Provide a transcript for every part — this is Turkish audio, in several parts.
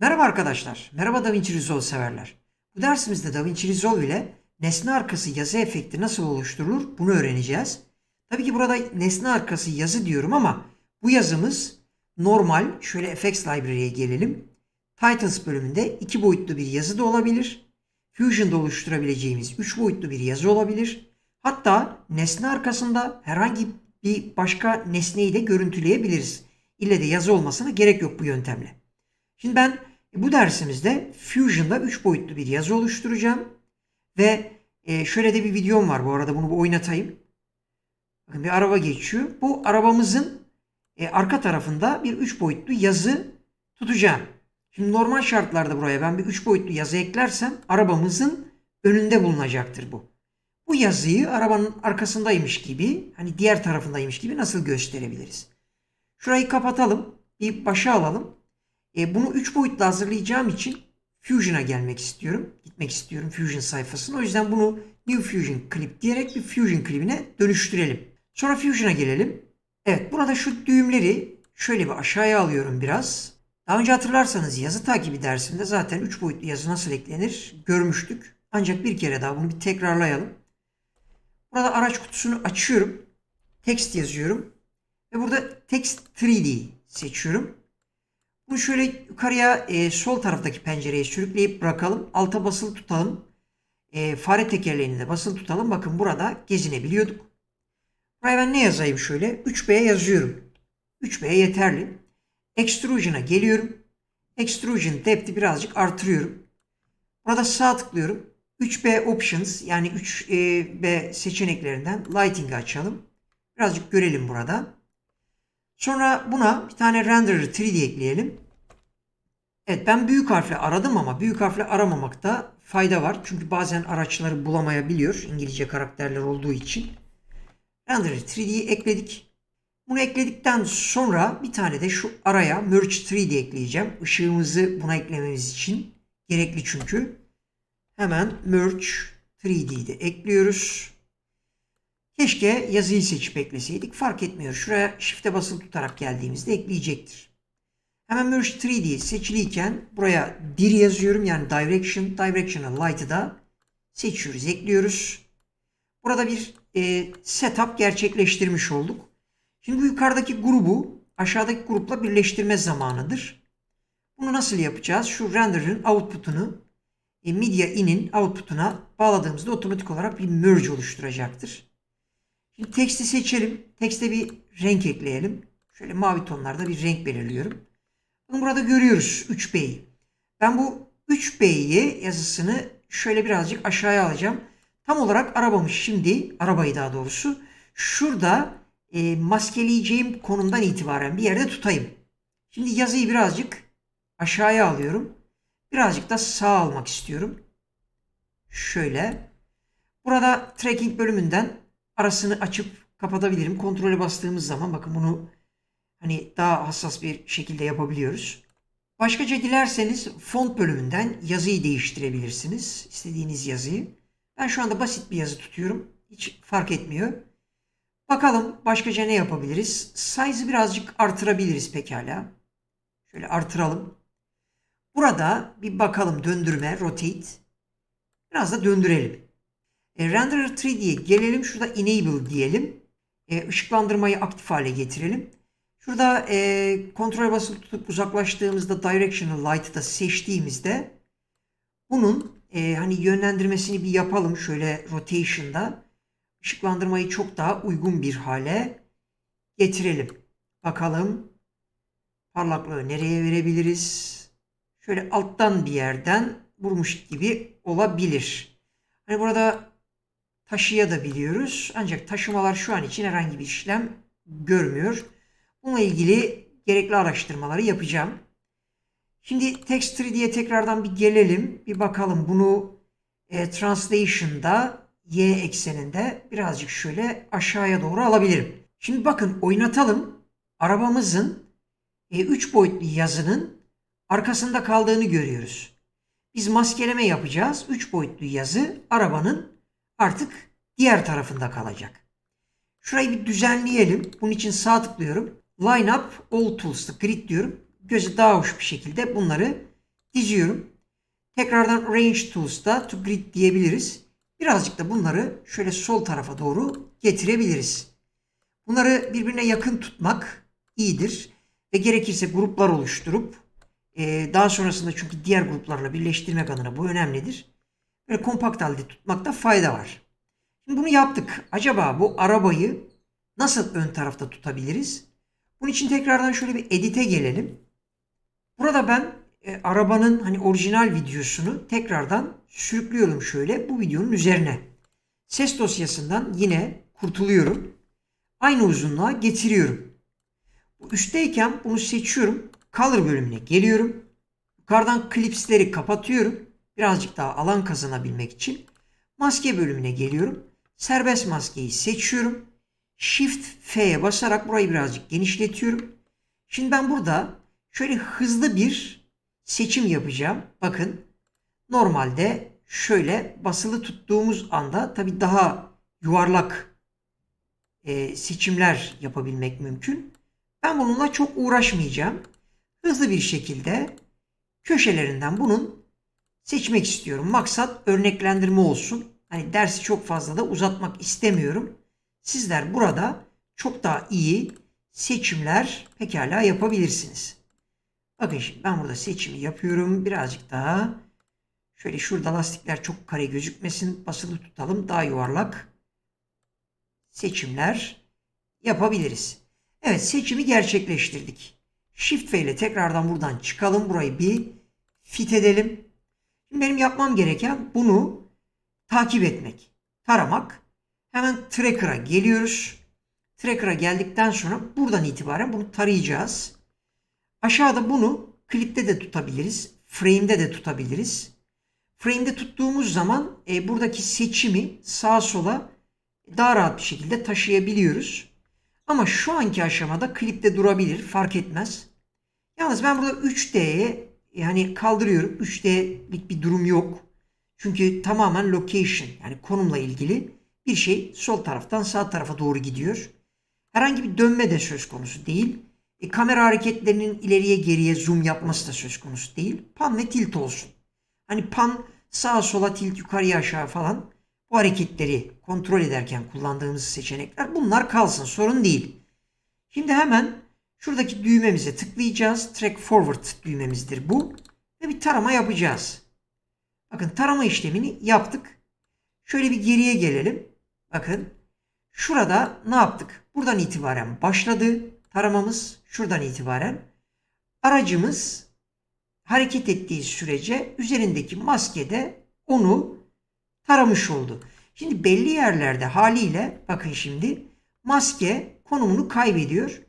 Merhaba arkadaşlar. Merhaba DaVinci Resolve severler. Bu dersimizde DaVinci Resolve ile nesne arkası yazı efekti nasıl oluşturulur bunu öğreneceğiz. Tabii ki burada nesne arkası yazı diyorum ama bu yazımız normal. Şöyle FX Library'e gelelim. Titles bölümünde iki boyutlu bir yazı da olabilir. Fusion'da oluşturabileceğimiz üç boyutlu bir yazı olabilir. Hatta nesne arkasında herhangi bir başka nesneyi de görüntüleyebiliriz. İlle de yazı olmasına gerek yok bu yöntemle. Şimdi ben bu dersimizde Fusion'da 3 boyutlu bir yazı oluşturacağım. Ve e, şöyle de bir videom var bu arada bunu bir oynatayım. Bakın bir araba geçiyor. Bu arabamızın e, arka tarafında bir 3 boyutlu yazı tutacağım. Şimdi normal şartlarda buraya ben bir 3 boyutlu yazı eklersem arabamızın önünde bulunacaktır bu. Bu yazıyı arabanın arkasındaymış gibi hani diğer tarafındaymış gibi nasıl gösterebiliriz? Şurayı kapatalım. Bir başa alalım. E, bunu 3 boyutlu hazırlayacağım için Fusion'a gelmek istiyorum. Gitmek istiyorum Fusion sayfasına. O yüzden bunu New Fusion Clip diyerek bir Fusion klibine dönüştürelim. Sonra Fusion'a gelelim. Evet burada şu düğümleri şöyle bir aşağıya alıyorum biraz. Daha önce hatırlarsanız yazı takibi dersinde zaten 3 boyutlu yazı nasıl eklenir görmüştük. Ancak bir kere daha bunu bir tekrarlayalım. Burada araç kutusunu açıyorum. Text yazıyorum. Ve burada Text 3D seçiyorum. Bunu şöyle yukarıya e, sol taraftaki pencereye sürükleyip bırakalım. Alta basılı tutalım. E, fare tekerleğini de basılı tutalım. Bakın burada gezinebiliyorduk. Buraya ben ne yazayım şöyle? 3B yazıyorum. 3B yeterli. Extrusion'a geliyorum. Extrusion depth'i birazcık artırıyorum. Burada sağ tıklıyorum. 3B Options yani 3B seçeneklerinden Lighting'i açalım. Birazcık görelim burada. Sonra buna bir tane renderer 3D ekleyelim. Evet ben büyük harfle aradım ama büyük harfle aramamakta fayda var. Çünkü bazen araçları bulamayabiliyor İngilizce karakterler olduğu için. Renderer 3D'yi ekledik. Bunu ekledikten sonra bir tane de şu araya Merge 3D ekleyeceğim. Işığımızı buna eklememiz için gerekli çünkü. Hemen Merge 3D'yi de ekliyoruz. Keşke yazıyı seçip ekleseydik. Fark etmiyor. Şuraya shift'e basılı tutarak geldiğimizde ekleyecektir. Hemen Merge 3D seçiliyken buraya dir yazıyorum. Yani Direction, Directional Light'ı da seçiyoruz, ekliyoruz. Burada bir e, setup gerçekleştirmiş olduk. Şimdi bu yukarıdaki grubu aşağıdaki grupla birleştirme zamanıdır. Bunu nasıl yapacağız? Şu render'ın output'unu e, media in'in output'una bağladığımızda otomatik olarak bir merge oluşturacaktır. Şimdi teksti seçelim. Tekste bir renk ekleyelim. Şöyle mavi tonlarda bir renk belirliyorum. Bunu burada görüyoruz 3B'yi. Ben bu 3B'yi yazısını şöyle birazcık aşağıya alacağım. Tam olarak arabamı şimdi, arabayı daha doğrusu, şurada e, maskeleyeceğim konumdan itibaren bir yerde tutayım. Şimdi yazıyı birazcık aşağıya alıyorum. Birazcık da sağ almak istiyorum. Şöyle. Burada tracking bölümünden arasını açıp kapatabilirim. Kontrole bastığımız zaman bakın bunu hani daha hassas bir şekilde yapabiliyoruz. Başkaca dilerseniz font bölümünden yazıyı değiştirebilirsiniz. İstediğiniz yazıyı. Ben şu anda basit bir yazı tutuyorum. Hiç fark etmiyor. Bakalım başkaca ne yapabiliriz? Size'ı birazcık artırabiliriz pekala. Şöyle artıralım. Burada bir bakalım döndürme, rotate. Biraz da döndürelim. E, Renderer 3D'ye gelelim. Şurada Enable diyelim. E, ışıklandırmayı aktif hale getirelim. Şurada e, kontrol basılı tutup uzaklaştığımızda Directional Light'ı da seçtiğimizde bunun e, hani yönlendirmesini bir yapalım şöyle rotation'da. Işıklandırmayı çok daha uygun bir hale getirelim. Bakalım parlaklığı nereye verebiliriz? Şöyle alttan bir yerden vurmuş gibi olabilir. Hani burada taşıya da biliyoruz. Ancak taşımalar şu an için herhangi bir işlem görmüyor. Bununla ilgili gerekli araştırmaları yapacağım. Şimdi Text 3D'ye tekrardan bir gelelim. Bir bakalım bunu e, Translation'da Y ekseninde birazcık şöyle aşağıya doğru alabilirim. Şimdi bakın oynatalım. Arabamızın e, 3 boyutlu yazının arkasında kaldığını görüyoruz. Biz maskeleme yapacağız. 3 boyutlu yazı arabanın artık diğer tarafında kalacak. Şurayı bir düzenleyelim. Bunun için sağ tıklıyorum. Line up all tools'ta grid diyorum. Gözü daha hoş bir şekilde bunları diziyorum. Tekrardan Range Tools'ta To Grid diyebiliriz. Birazcık da bunları şöyle sol tarafa doğru getirebiliriz. Bunları birbirine yakın tutmak iyidir. Ve gerekirse gruplar oluşturup e, daha sonrasında çünkü diğer gruplarla birleştirmek adına bu önemlidir. Böyle kompakt halde tutmakta fayda var. Şimdi bunu yaptık. Acaba bu arabayı nasıl ön tarafta tutabiliriz? Bunun için tekrardan şöyle bir edite gelelim. Burada ben e, arabanın hani orijinal videosunu tekrardan sürüklüyorum şöyle bu videonun üzerine. Ses dosyasından yine kurtuluyorum. Aynı uzunluğa getiriyorum. Bu üstteyken bunu seçiyorum. Color bölümüne geliyorum. Yukarıdan klipsleri kapatıyorum. Birazcık daha alan kazanabilmek için. Maske bölümüne geliyorum. Serbest maskeyi seçiyorum. Shift F'ye basarak burayı birazcık genişletiyorum. Şimdi ben burada şöyle hızlı bir seçim yapacağım. Bakın normalde şöyle basılı tuttuğumuz anda tabi daha yuvarlak e, seçimler yapabilmek mümkün. Ben bununla çok uğraşmayacağım. Hızlı bir şekilde köşelerinden bunun seçmek istiyorum. Maksat örneklendirme olsun. Hani dersi çok fazla da uzatmak istemiyorum. Sizler burada çok daha iyi seçimler pekala yapabilirsiniz. Bakın şimdi ben burada seçimi yapıyorum. Birazcık daha şöyle şurada lastikler çok kare gözükmesin. Basılı tutalım. Daha yuvarlak seçimler yapabiliriz. Evet seçimi gerçekleştirdik. Shift F ile tekrardan buradan çıkalım. Burayı bir fit edelim. Şimdi benim yapmam gereken bunu takip etmek, taramak. Hemen Tracker'a geliyoruz. Tracker'a geldikten sonra buradan itibaren bunu tarayacağız. Aşağıda bunu klipte de tutabiliriz. Frame'de de tutabiliriz. Frame'de tuttuğumuz zaman e, buradaki seçimi sağa sola daha rahat bir şekilde taşıyabiliyoruz. Ama şu anki aşamada klipte durabilir fark etmez. Yalnız ben burada 3D'ye yani kaldırıyorum. 3D'lik bir durum yok. Çünkü tamamen location yani konumla ilgili bir şey sol taraftan sağ tarafa doğru gidiyor. Herhangi bir dönme de söz konusu değil. E, kamera hareketlerinin ileriye geriye zoom yapması da söz konusu değil. Pan ve tilt olsun. Hani pan sağa sola tilt yukarıya aşağı falan bu hareketleri kontrol ederken kullandığımız seçenekler bunlar kalsın sorun değil. Şimdi hemen şuradaki düğmemize tıklayacağız. Track forward düğmemizdir bu. Ve bir tarama yapacağız. Bakın tarama işlemini yaptık. Şöyle bir geriye gelelim. Bakın şurada ne yaptık? Buradan itibaren başladı taramamız. Şuradan itibaren aracımız hareket ettiği sürece üzerindeki maskede onu taramış oldu. Şimdi belli yerlerde haliyle bakın şimdi maske konumunu kaybediyor.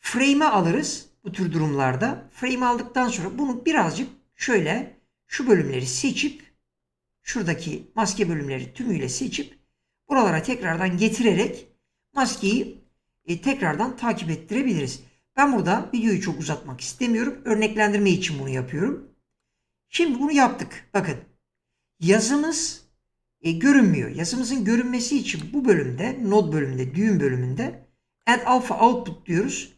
Frame'e alırız bu tür durumlarda. Frame aldıktan sonra bunu birazcık şöyle şu bölümleri seçip şuradaki maske bölümleri tümüyle seçip buralara tekrardan getirerek maskeyi e, tekrardan takip ettirebiliriz. Ben burada videoyu çok uzatmak istemiyorum. Örneklendirme için bunu yapıyorum. Şimdi bunu yaptık. Bakın yazımız e, görünmüyor. Yazımızın görünmesi için bu bölümde, node bölümünde, düğüm bölümünde add alpha output diyoruz.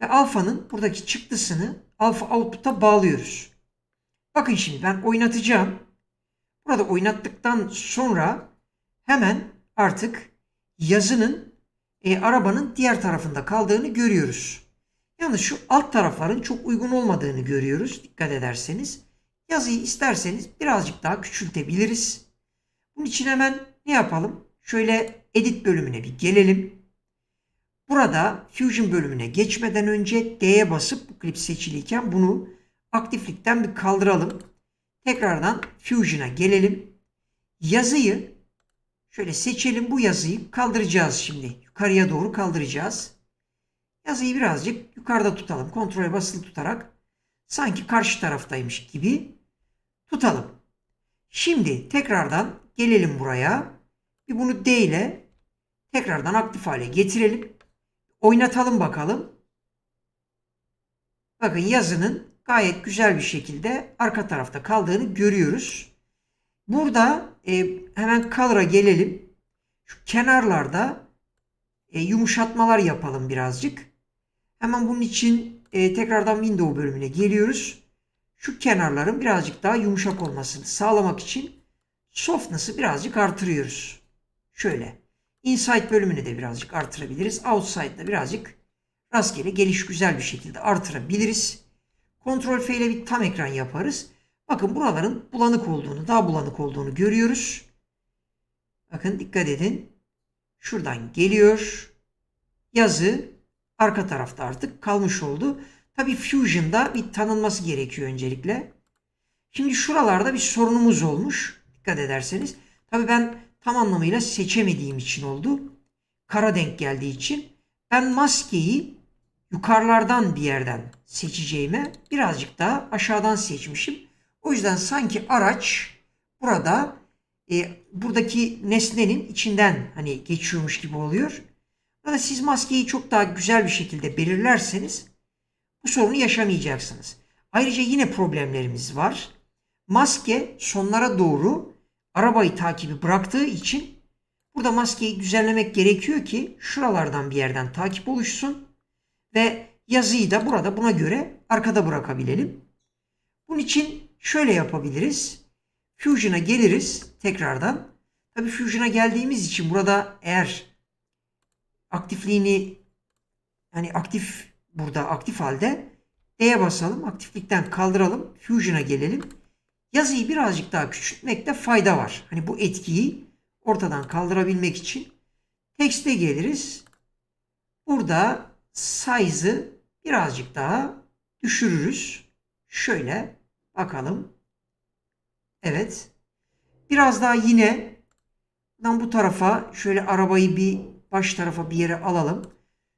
Ve alfanın buradaki çıktısını alpha output'a bağlıyoruz. Bakın şimdi ben oynatacağım. Burada oynattıktan sonra hemen artık yazının e, arabanın diğer tarafında kaldığını görüyoruz. Yalnız şu alt tarafların çok uygun olmadığını görüyoruz. Dikkat ederseniz. Yazıyı isterseniz birazcık daha küçültebiliriz. Bunun için hemen ne yapalım? Şöyle edit bölümüne bir gelelim. Burada Fusion bölümüne geçmeden önce D'ye basıp bu klip seçiliyken bunu aktiflikten bir kaldıralım. Tekrardan Fusion'a gelelim. Yazıyı şöyle seçelim. Bu yazıyı kaldıracağız şimdi. Yukarıya doğru kaldıracağız. Yazıyı birazcık yukarıda tutalım. Kontrole basılı tutarak sanki karşı taraftaymış gibi tutalım. Şimdi tekrardan gelelim buraya. Bir bunu D ile tekrardan aktif hale getirelim. Oynatalım bakalım. Bakın yazının gayet güzel bir şekilde arka tarafta kaldığını görüyoruz. Burada e, hemen color'a gelelim. Şu kenarlarda e, yumuşatmalar yapalım birazcık. Hemen bunun için e, tekrardan window bölümüne geliyoruz. şu kenarların birazcık daha yumuşak olmasını sağlamak için softness'ı birazcık artırıyoruz. Şöyle. Inside bölümünü de birazcık artırabiliriz. Outside'da birazcık rastgele geliş güzel bir şekilde artırabiliriz. Ctrl F ile bir tam ekran yaparız. Bakın buraların bulanık olduğunu, daha bulanık olduğunu görüyoruz. Bakın dikkat edin. Şuradan geliyor. Yazı arka tarafta artık kalmış oldu. Tabi Fusion'da bir tanınması gerekiyor öncelikle. Şimdi şuralarda bir sorunumuz olmuş. Dikkat ederseniz. Tabi ben tam anlamıyla seçemediğim için oldu. Kara denk geldiği için. Ben maskeyi yukarılardan bir yerden seçeceğime birazcık daha aşağıdan seçmişim. O yüzden sanki araç burada e, buradaki nesnenin içinden hani geçiyormuş gibi oluyor. Burada siz maskeyi çok daha güzel bir şekilde belirlerseniz bu sorunu yaşamayacaksınız. Ayrıca yine problemlerimiz var. Maske sonlara doğru arabayı takibi bıraktığı için burada maskeyi düzenlemek gerekiyor ki şuralardan bir yerden takip oluşsun ve yazıyı da burada buna göre arkada bırakabilelim. Bunun için şöyle yapabiliriz. Fusion'a geliriz tekrardan. Tabii Fusion'a geldiğimiz için burada eğer aktifliğini yani aktif burada aktif halde D'ye basalım. Aktiflikten kaldıralım. Fusion'a gelelim. Yazıyı birazcık daha küçültmekte fayda var. Hani bu etkiyi ortadan kaldırabilmek için tekste geliriz. Burada size'ı birazcık daha düşürürüz. Şöyle bakalım. Evet. Biraz daha yine buradan bu tarafa şöyle arabayı bir baş tarafa bir yere alalım.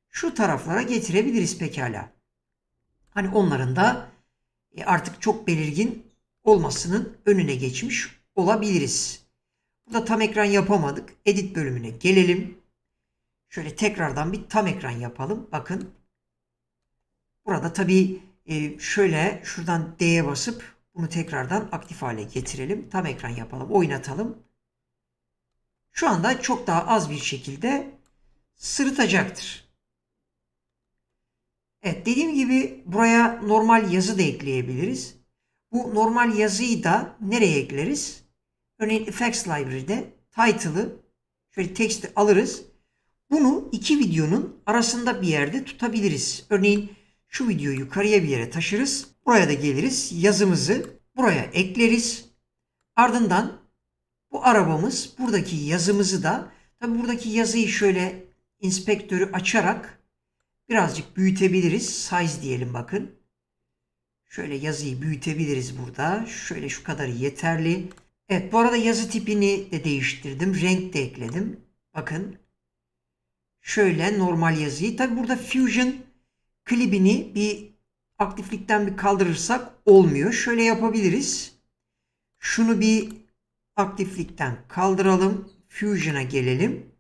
Şu taraflara getirebiliriz pekala. Hani onların da e, artık çok belirgin olmasının önüne geçmiş olabiliriz. Burada tam ekran yapamadık. Edit bölümüne gelelim. Şöyle tekrardan bir tam ekran yapalım. Bakın. Burada tabii e, şöyle şuradan D'ye basıp bunu tekrardan aktif hale getirelim. Tam ekran yapalım. Oynatalım. Şu anda çok daha az bir şekilde sırıtacaktır. Evet dediğim gibi buraya normal yazı da ekleyebiliriz. Bu normal yazıyı da nereye ekleriz? Örneğin Effects Library'de title'ı şöyle teksti alırız. Bunu iki videonun arasında bir yerde tutabiliriz. Örneğin şu videoyu yukarıya bir yere taşırız. Buraya da geliriz. Yazımızı buraya ekleriz. Ardından bu arabamız buradaki yazımızı da tabi buradaki yazıyı şöyle inspektörü açarak birazcık büyütebiliriz. Size diyelim bakın. Şöyle yazıyı büyütebiliriz burada. Şöyle şu kadarı yeterli. Evet bu arada yazı tipini de değiştirdim. Renk de ekledim. Bakın. Şöyle normal yazıyı. Tabi burada Fusion klibini bir aktiflikten bir kaldırırsak olmuyor. Şöyle yapabiliriz. Şunu bir aktiflikten kaldıralım. Fusion'a gelelim.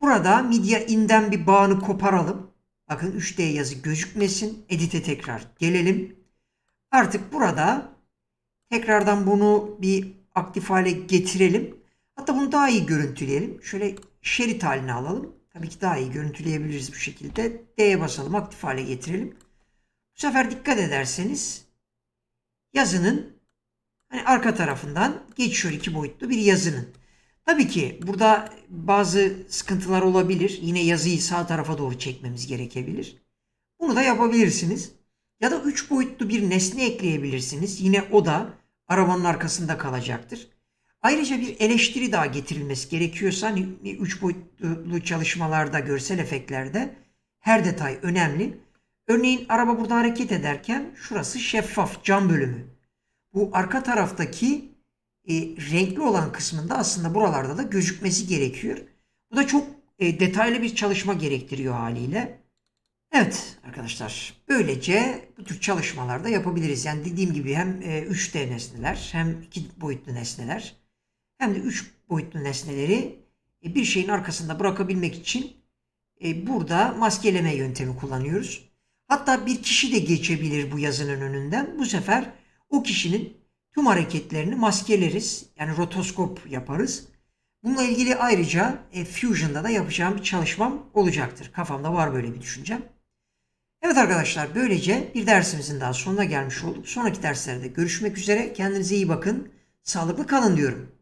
Burada Media In'den bir bağını koparalım. Bakın 3D yazı gözükmesin. Edit'e tekrar gelelim. Artık burada tekrardan bunu bir aktif hale getirelim. Hatta bunu daha iyi görüntüleyelim. Şöyle şerit haline alalım. Tabii ki daha iyi görüntüleyebiliriz bu şekilde. D'ye basalım aktif hale getirelim. Bu sefer dikkat ederseniz yazının hani arka tarafından geçiyor iki boyutlu bir yazının. Tabii ki burada bazı sıkıntılar olabilir. Yine yazıyı sağ tarafa doğru çekmemiz gerekebilir. Bunu da yapabilirsiniz. Ya da üç boyutlu bir nesne ekleyebilirsiniz. Yine o da arabanın arkasında kalacaktır. Ayrıca bir eleştiri daha getirilmesi gerekiyorsa hani üç boyutlu çalışmalarda, görsel efektlerde her detay önemli. Örneğin araba burada hareket ederken şurası şeffaf cam bölümü. Bu arka taraftaki e, renkli olan kısmında aslında buralarda da gözükmesi gerekiyor. Bu da çok e, detaylı bir çalışma gerektiriyor haliyle. Evet arkadaşlar böylece bu tür çalışmalarda yapabiliriz. Yani dediğim gibi hem e, 3D nesneler hem 2 boyutlu nesneler hem de 3 boyutlu nesneleri e, bir şeyin arkasında bırakabilmek için e, burada maskeleme yöntemi kullanıyoruz. Hatta bir kişi de geçebilir bu yazının önünden. Bu sefer o kişinin tüm hareketlerini maskeleriz. Yani rotoskop yaparız. Bununla ilgili ayrıca e, Fusion'da da yapacağım bir çalışmam olacaktır. Kafamda var böyle bir düşüncem. Evet arkadaşlar böylece bir dersimizin daha sonuna gelmiş olduk. Sonraki derslerde görüşmek üzere. Kendinize iyi bakın. Sağlıklı kalın diyorum.